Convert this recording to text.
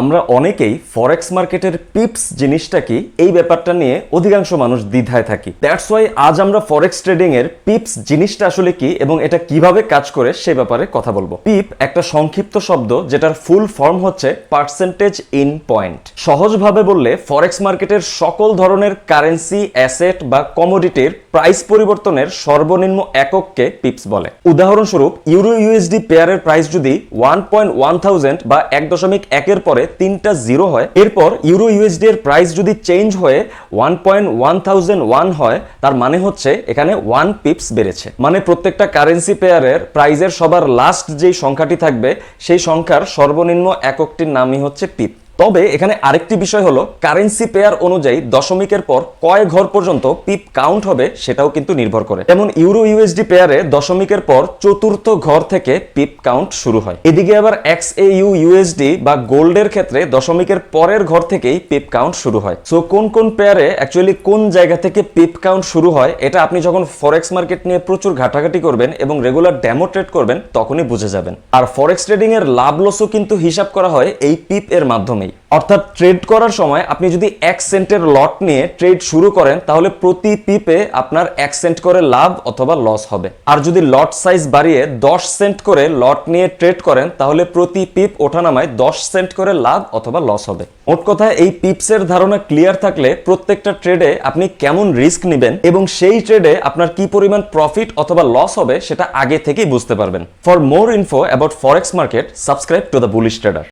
আমরা অনেকেই ফরেক্স মার্কেটের পিপস জিনিসটা কি এই ব্যাপারটা নিয়ে অধিকাংশ মানুষ দ্বিধায় থাকি। দ্যাটস ওয়াই আজ আমরা ফরেক্স ট্রেডিং এর পিপস জিনিসটা আসলে কি এবং এটা কীভাবে কাজ করে সে ব্যাপারে কথা বলব। পিপ একটা সংক্ষিপ্ত শব্দ যেটার ফুল ফর্ম হচ্ছে পার্সেন্টেজ ইন পয়েন্ট সহজভাবে বললে ফরেক্স মার্কেটের সকল ধরনের কারেন্সি অ্যাসেট বা কমোডিটির প্রাইস পরিবর্তনের সর্বনিম্ন একককে পিপস বলে। উদাহরণস্বরূপ ইউরো ইউএসডি পেয়ারের প্রাইস যদি ওয়ান পয়েন্ট ওয়ান থাউজেন্ড বা এক দশমিক একের পরে তিনটা জিরো হয়। এরপর ইউরো ইউএসডি এর প্রাইস যদি চেঞ্জ হয়ে one point one thousand one হয়, তার মানে হচ্ছে এখানে ওয়ান পিপস বেড়েছে। মানে প্রত্যেকটা কারেন্সি পেয়ারের প্রাইজের সবার লাস্ট যেই সংখ্যাটি থাকবে, সেই সংখ্যার সর্বনিম্ন এককটির নামই হচ্ছে পিপ তবে এখানে আরেকটি বিষয় হলো কারেন্সি পেয়ার অনুযায়ী দশমিকের পর কয় ঘর পর্যন্ত পিপ কাউন্ট হবে সেটাও কিন্তু নির্ভর করে। যেমন ইউরো ইউএসডি পেয়ারে দশমিকের পর চতুর্থ ঘর থেকে পিপ কাউন্ট শুরু হয়। এদিকে আবার এক্স এ ইউ ইউএসডি বা গোল্ডের ক্ষেত্রে দশমিকের পরের ঘর থেকেই পিপ কাউন্ট শুরু হয়। সো কোন কোন পেয়ারে অ্যাকচুয়ালি কোন জায়গা থেকে পিপ কাউন্ট শুরু হয়, এটা আপনি যখন ফরেক্স মার্কেট নিয়ে প্রচুর ঘাটাঘাটি করবেন এবং রেগুলার ডেমো ট্রেড করবেন, তখনই বুঝে যাবেন। আর ফরেক্স ট্রেডিং এর লাভ লসও কিন্তু হিসাব করা হয় এই পিপ এর মাধ্যমেই অর্থাৎ ট্রেড করার সময় আপনি যদি এক সেন্টের লট নিয়ে ট্রেড শুরু করেন, তাহলে প্রতি পিপে আপনার এক সেন্ট করে লাভ অথবা লস হবে। আর যদি লট সাইজ বাড়িয়ে দশ সেন্ট করে লট নিয়ে ট্রেড করেন, তাহলে প্রতি পিপ ওঠানামায় দশ সেন্ট করে লাভ অথবা লস হবে। মোট কথা, এই পিপসের ধারণা ক্লিয়ার থাকলে প্রত্যেকটা ট্রেডে আপনি কেমন রিস্ক নেবেন এবং সেই ট্রেডে আপনার কি পরিমাণ প্রফিট অথবা লস হবে, সেটা আগে থেকেই বুঝতে পারবেন। For more info about forex market subscribe to the bullish trader